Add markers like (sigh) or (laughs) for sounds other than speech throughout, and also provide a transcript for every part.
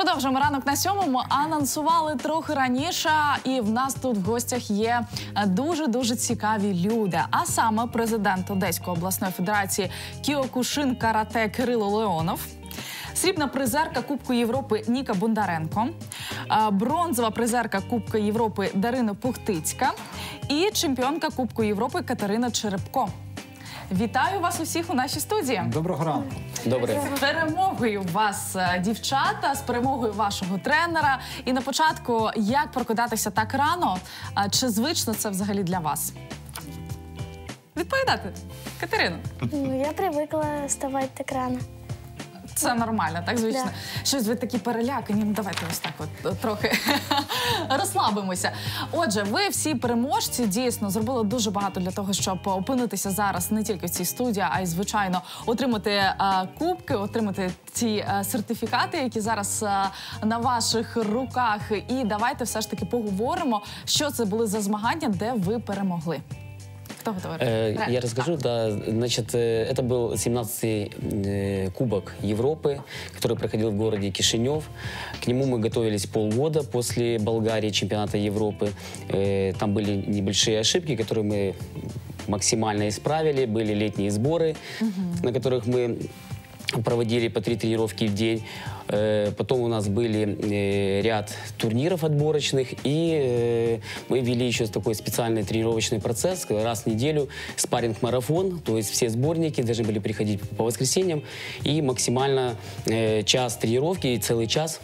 Продовжуємо ранок на сьомому. Анонсували трохи раніше, і в нас тут в гостях є дуже дуже цікаві люди. А саме президент Одеської обласної федерації Кіокушин Карате Кирило Леонов. Срібна призерка Кубку Європи Ніка Бондаренко, бронзова призерка Кубку Європи Дарина Пухтицька і чемпіонка Кубку Європи Катерина Черепко. Вітаю вас усіх у нашій студії. Доброго ранку. Добре. З перемогою вас, е, дівчата, з перемогою вашого тренера. І на початку, як прокидатися так рано? А Чи звично це взагалі для вас? Відповідати, Катерина. Ну, я привикла вставати так рано. Це нормально, так звично. Да. Щось ви такі перелякані. Ну давайте ось так, от е, трохи (laughs) розслабимося. Отже, ви всі переможці дійсно зробили дуже багато для того, щоб опинитися зараз не тільки в цій студії, а й звичайно отримати е, кубки, отримати ці е, сертифікати, які зараз е, на ваших руках. І давайте все ж таки поговоримо, що це були за змагання, де ви перемогли. Хто готовий? Э. Я расскажу, да, значит, э, это был 17-й э, Кубок Европы, который проходил в городе Кишинев. К нему мы готовились полгода после Болгарии, чемпионата Европы. Э, Там были небольшие ошибки, которые мы максимально исправили. Были летние сборы, на которых мы проводили по три тренировки в день. Э, Потом у нас были э, ряд турниров отборочных, и э, мы вели еще такой специальный тренировочный процесс. Раз в неделю спарринг-марафон, то есть все сборники должны были приходить по воскресеньям, и максимально час тренировки, и целый час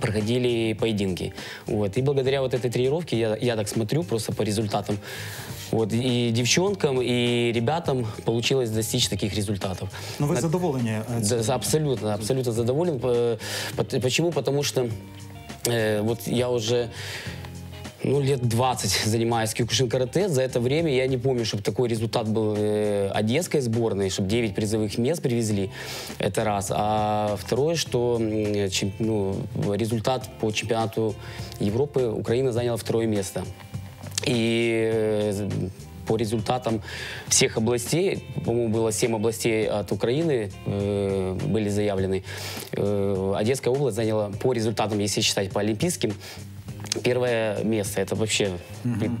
проходили поединки. Вот. И благодаря вот этой тренировке, я, я так смотрю просто по результатам, вот, и девчонкам, и ребятам получилось достичь таких результатов. Ну ви На- задоволені? е, да, за- абсолютно, абсолютно задоволен. Пот- Почему? Потому что э, вот я уже ну, лет 20 (laughs) занимаюсь кюкушин карате. За это время я не помню, чтобы такой результат был э, одесской сборной, чтобы 9 призовых мест привезли. Это раз. А второе, что чем- ну, результат по чемпионату Европы Украина заняла второе место. И э, по результатам всех областей, по-моему, было 7 областей от Украины э, были заявлены. Э, Одесская область заняла по результатам, если считать по олимпийским, первое место. Это вообще,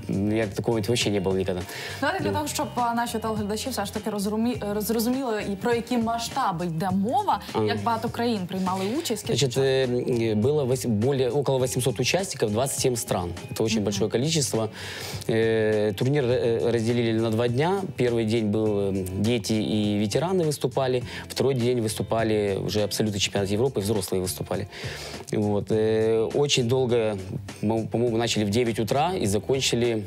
я такого вообще не было никогда. Давайте для того, щоб а, наші телеглядачі все ж таки розумі... зрозуміли, і про які масштаби йде мова, як багато країн приймали участь. скільки Значит, э, было вось- более, около 800 участников, 27 стран. Это очень большое количество. Э, Турнир э, разделили на два дня. Первый день был э, дети и ветераны выступали. Второй день выступали уже абсолютно чемпионат Европы, взрослые выступали. Вот. э, Очень долго, мы, по-моему, начали в 9 утра и закончили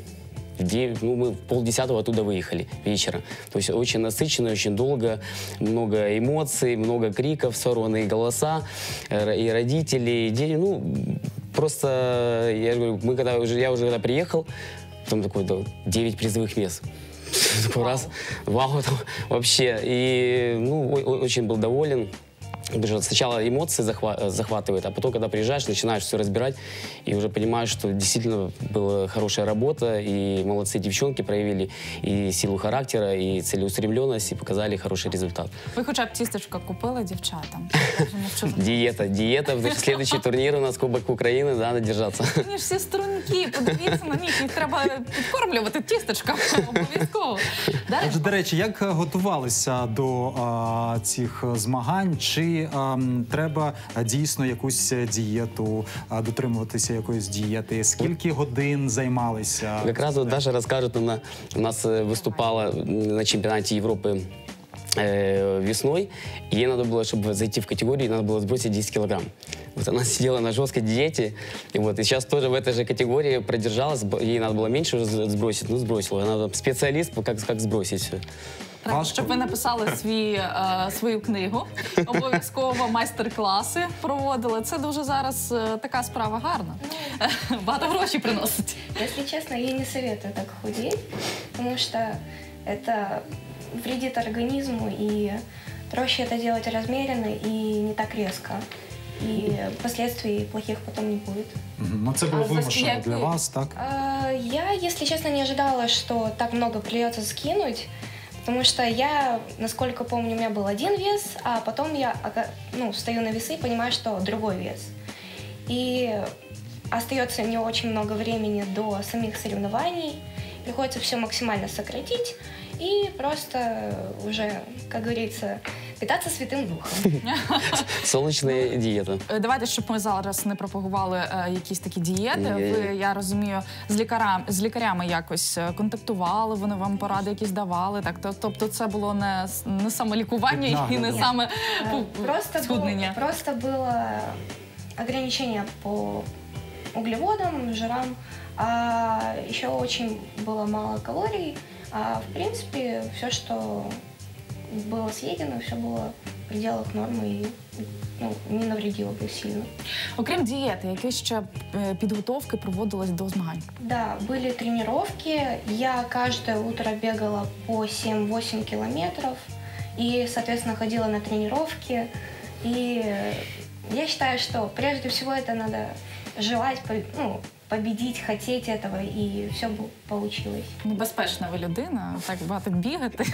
в 9, ну, мы в полдесятого оттуда выехали вечера. То есть очень насыщенно, очень долго, много эмоций, много криков, сорванные голоса, э, и родители, и дети. Ну, просто, я говорю, мы когда уже, я уже когда приехал, там такой, да, 9 призовых мест. (laughs) Такой раз, вау, вообще. И, ну, очень был доволен. Потому что сначала эмоции захва- э, захватывают, а потом, когда приезжаешь, начинаешь все разбирать и уже понимаешь, что действительно была хорошая работа, и молодцы девчонки проявили и силу характера, и целеустремленность, и показали хороший результат. ви хоча б тістечко купили дівчатам. Я вже мовчу за Диета, диета, значит, следующий турнир у нас Кубок Украины, да, надо держаться. Вони ж всі струнки, подивіться на них, їх треба підкормлювати тістечком обов'язково. Далі Отже, до речі, як е, готувалися до а, цих е, змагань? Чи а, м, треба е, дійсно якусь е, дієту, а, дотримуватися якоїсь дієти? Скільки годин займалися? Как раз вот Даша расскажет, она у нас э, выступала м, на чемпионате Европы э, весной, и ей надо было, чтобы зайти в категорию, надо было сбросить 10 килограмм. Вот она сидела на жесткой диете, и вот, и сейчас тоже в этой же категории продержалась, б- ей надо было меньше уже с- сбросить, ну, сбросила. Она там специалист, по- как, как сбросить все. Треба, щоб ви написали свій, е, свою книгу. Обов'язково майстер-класи проводили. Це дуже зараз е, така справа гарна. (laughs) Багато грошей приносить. Если честно, я не советую так худеть, потому что это вредит организму, и проще это делать размеренно и не так резко. И последствий плохих потом не будет. Мгм. Ну, це було А за вимушено скільки- для вас, так? А, Я, если честно, не ожидала, что так много придется скинуть. Потому что я, насколько помню, у меня был один вес, а потом я ну, встаю на весы и понимаю, что другой вес. И остается не очень много времени до самих соревнований. Приходится все максимально сократить и просто уже, как говорится, питаться святым духом. (laughs) Солнечная диета. Е, Давайте, щоб ми зараз не пропагували е, якісь такі дієти. Ні. Ви, я розумію, з лікарами з лікарями якось е, контактували, вони вам поради якісь давали. Так, то- тобто, це було не, с- не самолікування і не Нагляду. саме Э, ну, Просто было, схуднення. просто было ограничение по углеводам, жирам, а еще очень было мало калорий. А в принципе, все, что было съедено, все было в пределах нормы и ну, не навредило бы сильно. Окрім дієти, які ще е, підготовки проводились до змагань. Да, были тренировки. Я каждое утро бегала по 7-8 километров и, соответственно, ходила на тренировки. И э, я считаю, что прежде всего это надо желать, по- ну, победить, хотеть этого, и все получилось. Небезпечна ви людина, так багато бігати.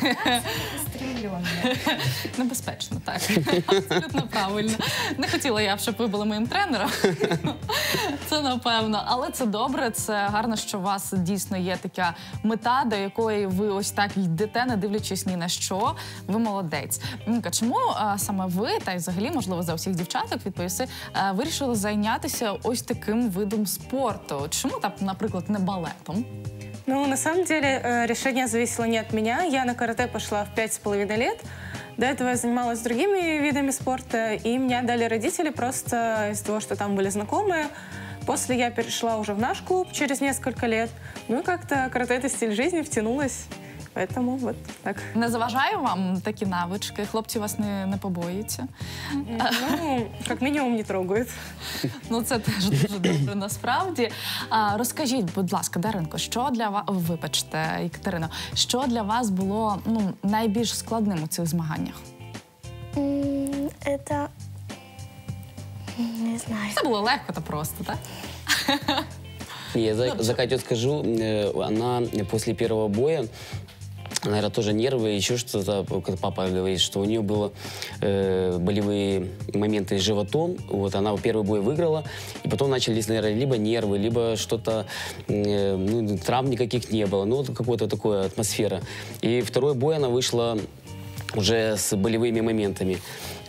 Стремленная. (laughs) Небезпечно, так. Абсолютно правильно. Не хотіла я щоб ви були моїм тренером. Це напевно. Але це добре, це гарно, що у вас дійсно є така мета, до якої ви ось так йдете, не дивлячись ні на що. Ви молодець. Ніка, чому а, саме ви, та й взагалі, можливо, за усіх дівчаток відповісти, вирішили зайнятися ось таким видом спорту? Чому так, наприклад, не балетом? Ну, на самом деле, э, решение зависело не от меня. Я на карате пошла в пять с половиной лет. До этого я занималась другими видами спорта, и меня дали родители просто из-за того, что там были знакомые. После я перешла уже в наш клуб через несколько лет. Ну и как-то карате это стиль жизни втянулась. Поэтому вот так. Не заважає вам такі навички? Хлопці вас не, не побоюються? Ну, как минимум не трогают. Ну це теж дуже добре насправді. А, розкажіть, будь ласка, Даринко, що для вас вибачте, Екатерино, що для вас було ну найбільш складним у цих змаганнях? М, Это... Не знаю. Це було легко та просто, так? Я Ну, за, за Катю скажу, э, она после первого боя, наверное, тоже нервы, еще что-то, когда папа говорит, что у нее было э, болевые моменты с животом, вот она первый бой выиграла, и потом начались, наверное, либо нервы, либо что-то, э, ну, травм никаких не было, ну, вот какая-то такая атмосфера. И второй бой она вышла уже с болевыми моментами.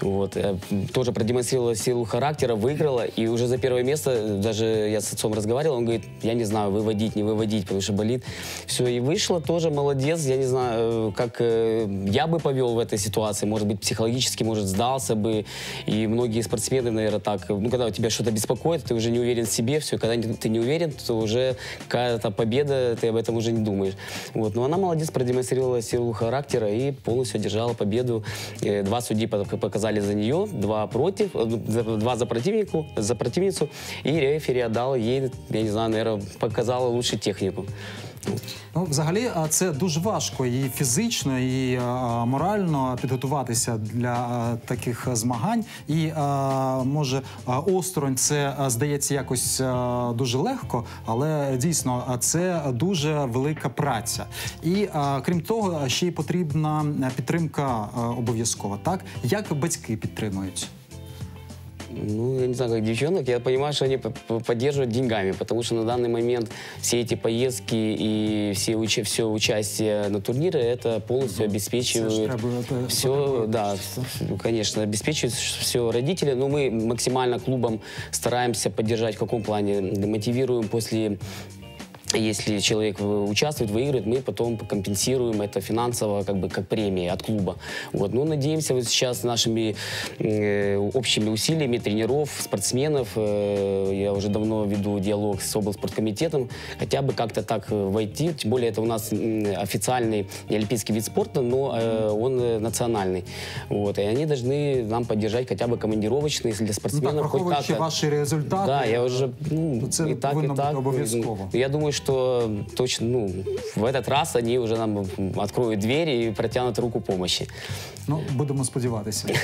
Вот. э, Тоже продемонстрировала силу характера, выиграла. И уже за первое место, даже я с отцом разговаривал, он говорит, я не знаю, выводить, не выводить, потому что болит. Все, и вышла тоже молодец. Я не знаю, э, как э, я бы повел в этой ситуации. Может быть, психологически, может, сдался бы. И многие спортсмены, наверное, так. Ну, когда у тебя что-то беспокоит, ты уже не уверен в себе. Все, когда ты не уверен, то уже какая-то победа, ты об этом уже не думаешь. Вот. Но она молодец, продемонстрировала силу характера и полностью одержала победу. Э, Два судьи по- показали за нее, два против, э, два за противнику, за противницу. И рефери отдал ей, я не знаю, наверное, показала лучше технику. Ну, взагалі, це дуже важко і фізично, і морально підготуватися для таких змагань. І може осторонь це здається якось дуже легко, але дійсно це дуже велика праця. І крім того, ще й потрібна підтримка обов'язкова. Так як батьки підтримують? Ну, я не знаю, как девчонок, я понимаю, что они поддерживают деньгами, потому что на данный момент все эти поездки и все, уча- все участие на турнире, это полностью обеспечивают все, да, ну, конечно, обеспечивают все родители, но мы максимально клубом стараемся поддержать в каком плане? Мотивируем после если человек участвует, выигрывает, мы потом компенсируем это финансово, как бы как премия от клуба. Вот. Ну, надеемся, вот сейчас нашими э, общими усилиями тренеров, спортсменов, э, я уже давно веду диалог с облспорткомитетом, хотя бы как-то так э, войти, тем более это у нас официальный не олимпийский вид спорта, но э, он э, национальный. Вот. И они должны нам поддержать хотя бы командировочные для Ну, спортсменов. так, хоть ваші результати, Да, я уже ну, це и так, и так. обов'язково. Я думаю, что точно, ну, в этот раз они уже нам откроют двери и протянут руку помощи. Ну, будемо сподіватися. (laughs)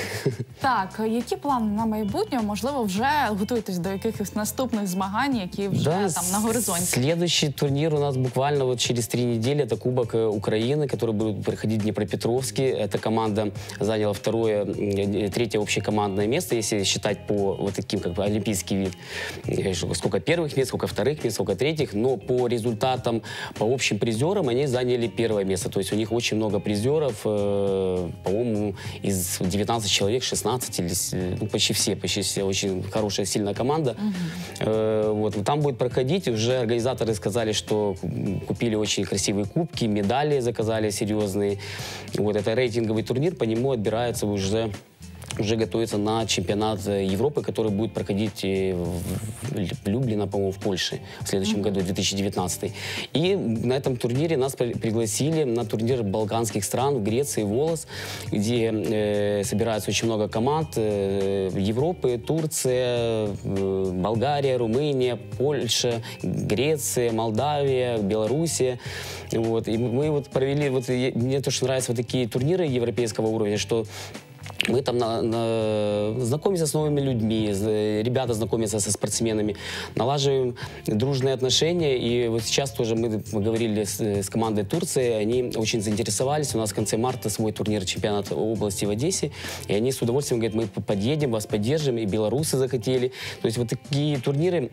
Так, які плани на майбутнє? Можливо, вже готуєтесь до якихось наступних змагань, які вже там на горизонті. Следующий турнир у нас буквально вот через три недели. Это Кубок э, Украины, который будет проходить в Днепропетровске. Эта команда заняла второе, м, э, третье общекомандное место, если считать по вот таким как бы олимпийский вид. Э, что- Сколько первых мест, сколько вторых мест, сколько третьих. Но по результатам, по общим призерам они заняли первое место. То есть у них очень много призеров. э, По-моему, из 19 человек 16 или с- ну, почти все, почти все. Очень хорошая, сильная команда. Э, Вот, там будет проходить. Уже организаторы сказали, что купили очень красивые кубки, медали заказали серьезные. Вот, это рейтинговый турнир, по нему отбирается уже уже готовится на чемпионат Европы, который будет проходить э, в Люблино, по-моему, в Польше в следующем году, 2019. И на этом турнире нас при- пригласили на турнир балканских стран в Греции, Волос, где э, собирается очень много команд э, Европы, Турция, э, Болгария, Румыния, Польша, Греция, Молдавия, Белоруссия. Вот. И мы вот провели, вот мне тоже нравятся вот такие турниры европейского уровня, что мы там на- на- знакомимся с новыми людьми, э, ребята знакомятся со спортсменами, налаживаем дружные отношения. И вот сейчас тоже мы говорили с, э, с командой Турции, они очень заинтересовались. У нас в конце марта свой турнир чемпионата области в Одессе. И они с удовольствием говорят, мы подъедем, вас поддержим. И белорусы захотели. То есть вот такие турниры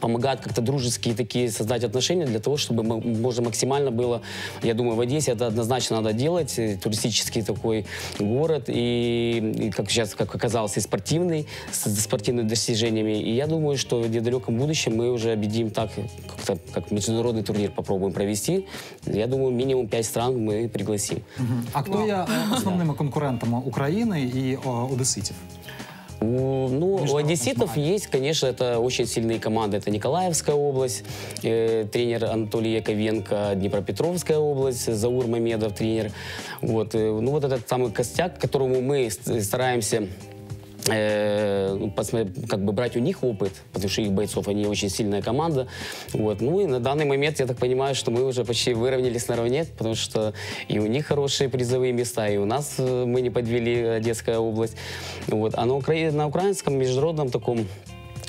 помогают как-то дружеские такие создать отношения для того, чтобы м- можно максимально было, я думаю, в Одессе это однозначно надо делать, э, туристический такой город и, и как сейчас, как оказалось, и спортивный, с с спортивными достижениями. И я думаю, что в недалеком будущем мы уже объединим так, как-то как международный турнир попробуем провести. Я думаю, минимум 5 стран мы пригласим. А хто є е, основними конкурентами України і о, одеситів? Ну, у одесситов есть, конечно, это очень сильные команды. Это Николаевская область, э, тренер Анатолий Яковенко, Днепропетровская область, Заур Мамедов, тренер. Вот, э, ну, вот этот самый костяк, которому мы с- стараемся э, как бы брать у них опыт, потому что их бойцов, они очень сильная команда. Вот. Ну и на данный момент, я так понимаю, что мы уже почти выровнялись наравне, потому что и у них хорошие призовые места, и у нас э, мы не подвели Одесская область. Вот. А на, укра... на украинском международном таком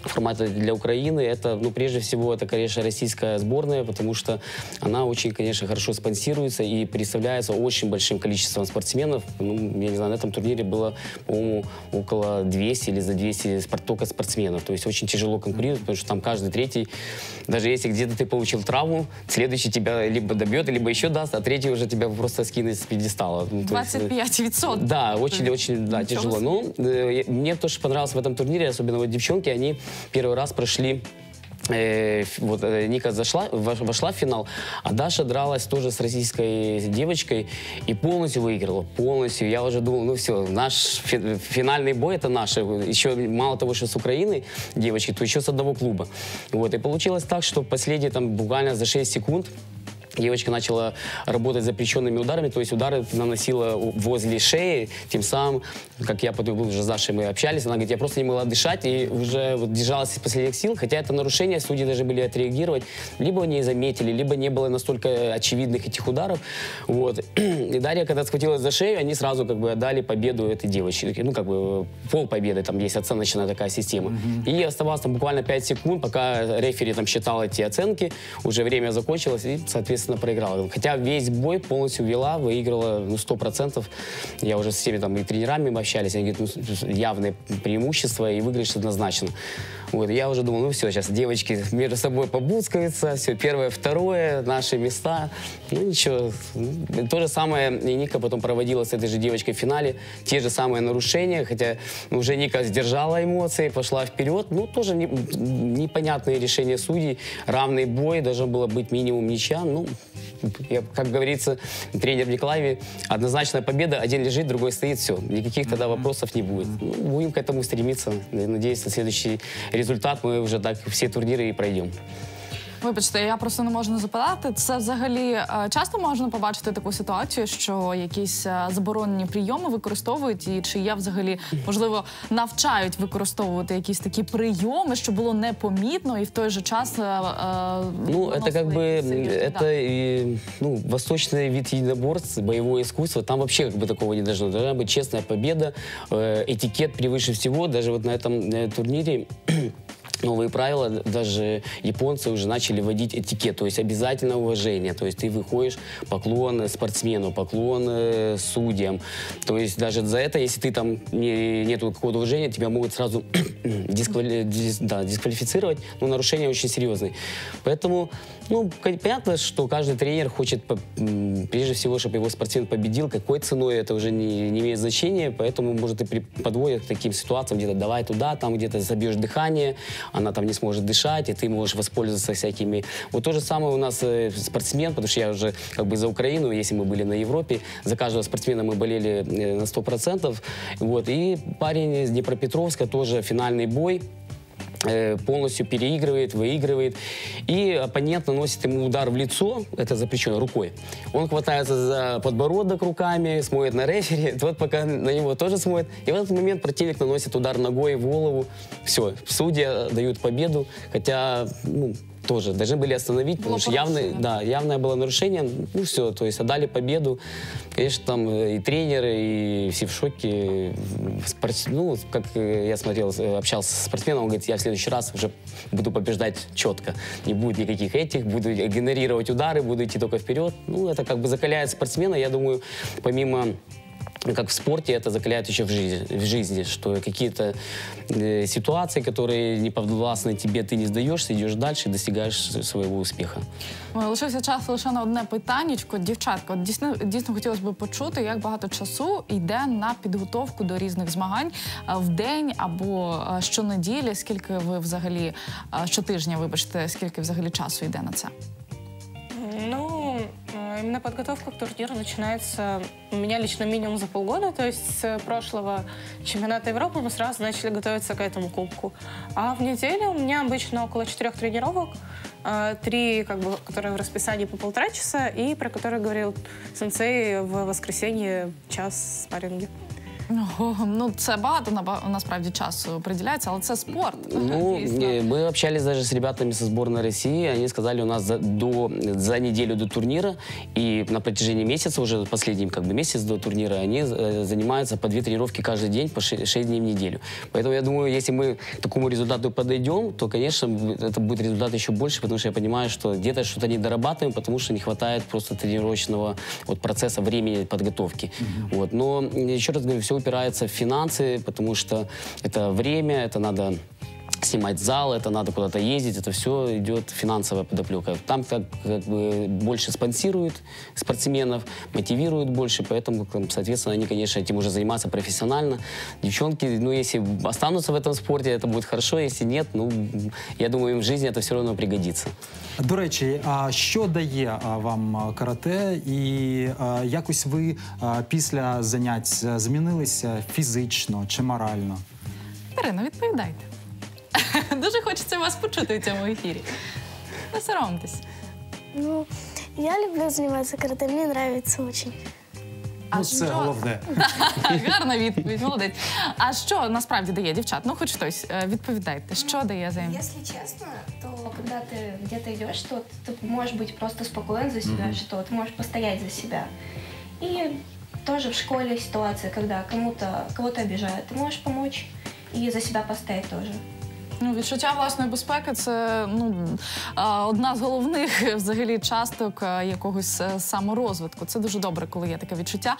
формате для Украины это, ну, прежде всего, это, конечно, российская сборная, потому что она очень, конечно, хорошо спонсируется и представляется очень большим количеством спортсменов. Ну, я не знаю, на этом турнире было, по-моему, около 200 или за 200 спорт, только спортсменов. То есть очень тяжело конкурировать, потому что там каждый третий, даже если где-то ты получил травму, следующий тебя либо добьет, либо еще даст, а третий уже тебя просто скинет с пьедестала. Ну, то есть, э, 25%. да, очень-очень да, тяжело. себе. Ну, э, мне тоже понравилось в этом турнире, особенно вот девчонки, они первый раз прошли э, вот э, Ника зашла, вош- вошла в финал, а Даша дралась тоже с российской девочкой и полностью выиграла, полностью. Я уже думал, ну все, наш фи- финальный бой это наш. Еще мало того, что с Украины девочки, то еще с одного клуба. Вот, и получилось так, что последние там буквально за 6 секунд Девочка начала работать запрещенными ударами, то есть удары наносила возле шеи, тем самым, как я потом уже с Дашей мы общались, она говорит, я просто не могла дышать и уже вот держалась из последних сил, хотя это нарушение, судьи должны были отреагировать, либо не заметили, либо не было настолько очевидных этих ударов, вот. (clears throat) И Дарья, когда схватилась за шею, они сразу как бы отдали победу этой девочке, ну как бы пол победы, там есть оценочная такая система. И оставалось там буквально 5 секунд, пока рефери там считал эти оценки, уже время закончилось и, соответственно, проиграла. Хотя весь бой полностью вела, выиграла ну, 100%. Я уже с всеми там и тренерами общались, они говорят, ну, явное преимущество и выигрыш однозначно. Вот, я уже думал, ну все, сейчас девочки между собой побускаются, все, первое, второе, наши места. Ну ничего. Ну, То же самое и Ника потом проводила с этой же девочкой в финале. Те же самые нарушения, хотя уже Ника сдержала эмоции, пошла вперед. Ну, тоже не- непонятные решения судей. Равный бой, должен было быть минимум ничья. Ну, я, как говорится, тренер Николаеве, однозначная победа, один лежит, другой стоит, все. Никаких тогда вопросов не будет. Ну, будем к этому стремиться. Я Надеюсь, на следующий результат мы уже так все турниры и пройдем. Вибачте, я просто не можу не запитати. Це взагалі е, часто можна побачити таку ситуацію, що якісь е, заборонені прийоми використовують, і чи є взагалі можливо навчають використовувати якісь такі прийоми, що було непомітно, і в той же час е, е, Ну, это как виносили бы, якісь серйозні, это да. и, ну, восточный вид единоборств, боевое искусство, там вообще как бы такого не должно. Должна быть честная победа, э, этикет превыше всего. Даже вот на этом э, турнире новые правила, даже японцы уже начали вводить этикет, то есть обязательно уважение. То есть ты выходишь, поклон спортсмену, поклон э, судьям. То есть даже за это, если ты там не, нету какого-то уважения, тебя могут сразу (clears throat) дисквали- дис- да, дисквалифицировать. Ну, нарушение очень серьезное. Поэтому, ну, понятно, что каждый тренер хочет, прежде всего, чтобы его спортсмен победил. Какой ценой, это уже не, не имеет значения. Поэтому, может, и подводят к таким ситуациям, где-то давай туда, там где-то забьешь дыхание, она там не сможет дышать, и ты можешь воспользоваться всякими... Вот то же самое у нас э, спортсмен, потому что я уже как бы за Украину, если мы были на Европе, за каждого спортсмена мы болели э, на 100%. Вот, и парень из Днепропетровска тоже финальный бой полностью переигрывает, выигрывает. И оппонент наносит ему удар в лицо, это запрещено, рукой. Он хватается за подбородок руками, смотрит на рефери, (laughs) тот пока на него тоже смотрит. И в этот момент противник наносит удар ногой в голову. Все, судья дают победу, хотя, ну, тоже должны были остановить, потому Было что явное, да, явное было нарушение. Ну все, то есть отдали победу. Конечно, там э, и тренеры, и все в шоке. Спорт- Ну, как э, я смотрел, э, общался с спортсменом, он говорит, я в следующий раз уже буду побеждать четко. Не будет никаких этих, буду генерировать удары, буду идти только вперед. Ну, это как бы закаляет спортсмена. Я думаю, помимо как в спорте, это закаляет еще в жизни, в жизни что какие-то э, ситуации, которые не подвластны тебе, ты не сдаешься, идешь дальше и достигаешь с- своего успеха. Ой, Лишився час лише на одне питаннячко. Дівчатка, от дійсно, дійсно хотілося б почути, як багато часу йде на підготовку до різних змагань е, в день або е, щонеділі. Скільки ви взагалі е, щотижня, вибачте, скільки взагалі часу йде на це? Ну, э, именно подготовка к турниру начинается у меня лично минимум за полгода. То есть с прошлого чемпионата Европы мы сразу начали готовиться к этому кубку. А в неделю у меня обычно около четырех тренировок. э, Три, как бы, которые в расписании по полтора часа, и про которые говорил сенсей в воскресенье час спарринги. Ого, ну це багато наба- насправді часу приділяється, але це спорт. Ну, дійсно. э, мы общались даже с ребятами со сборной России. Они сказали, у нас за, до, за неделю до турнира и на протяжении месяца, уже последний как бы месяц до турнира, они э, занимаются по две тренировки каждый день, по 6, дней в неделю. Поэтому я думаю, если мы к такому результату подойдем, то, конечно, это будет результат еще больше, потому что я понимаю, что где-то что-то не дорабатываем, потому что не хватает просто тренировочного вот, процесса, времени подготовки. Вот. Но еще раз говорю, все упирается в финансы, потому что это время, это надо снимать зал, это надо куда-то ездить, это все идет финансовая подоплека. Там как, как бы больше спонсируют спортсменов, мотивируют больше, поэтому, там, соответственно, они, конечно, этим уже занимаются профессионально. Девчонки, ну, если останутся в этом спорте, это будет хорошо, если нет, ну, я думаю, им в жизни это все равно пригодится. До речі, а що дає а, вам а, карате, і а, якось ви а, після занять а, змінилися фізично чи морально? Ірина, відповідайте. (laughs) Дуже хочеться вас почути у цьому ефірі. Не соромтесь. Ну, я люблю заниматься карате, мне нравится очень. А ну, це що- головне. (laughs) Гарна відповідь, молодець. А що насправді дає дівчат? Ну, хоч хтось, е, відповідайте, що дає заєм? Если честно, то когда ты где-то идешь, то ты можешь быть просто спокоен за себя, что ты можешь постоять за себя. И тоже в школе ситуация, когда кому-то кого-то обижают, ты можешь помочь и за себя постоять тоже. Ну, відчуття власної безпеки це ну одна з головних взагалі часток якогось е, саморозвитку. Це дуже добре, коли є таке відчуття.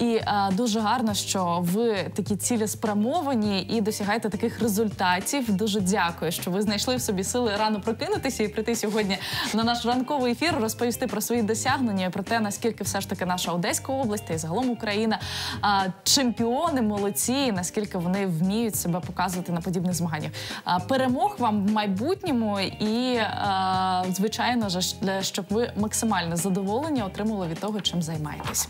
І а, дуже гарно, що ви такі цілеспрямовані і досягаєте таких результатів. Дуже дякую, що ви знайшли в собі сили рано прокинутися і прийти сьогодні на наш ранковий ефір, розповісти про свої досягнення і про те, наскільки все ж таки наша Одеська область та й загалом Україна а, чемпіони, молодці, і наскільки вони вміють себе показувати на подібних змаганнях. А, Перемог вам в майбутньому і, а, звичайно ж, для- щоб ви максимально задоволені отримали від того, чим займаєтесь.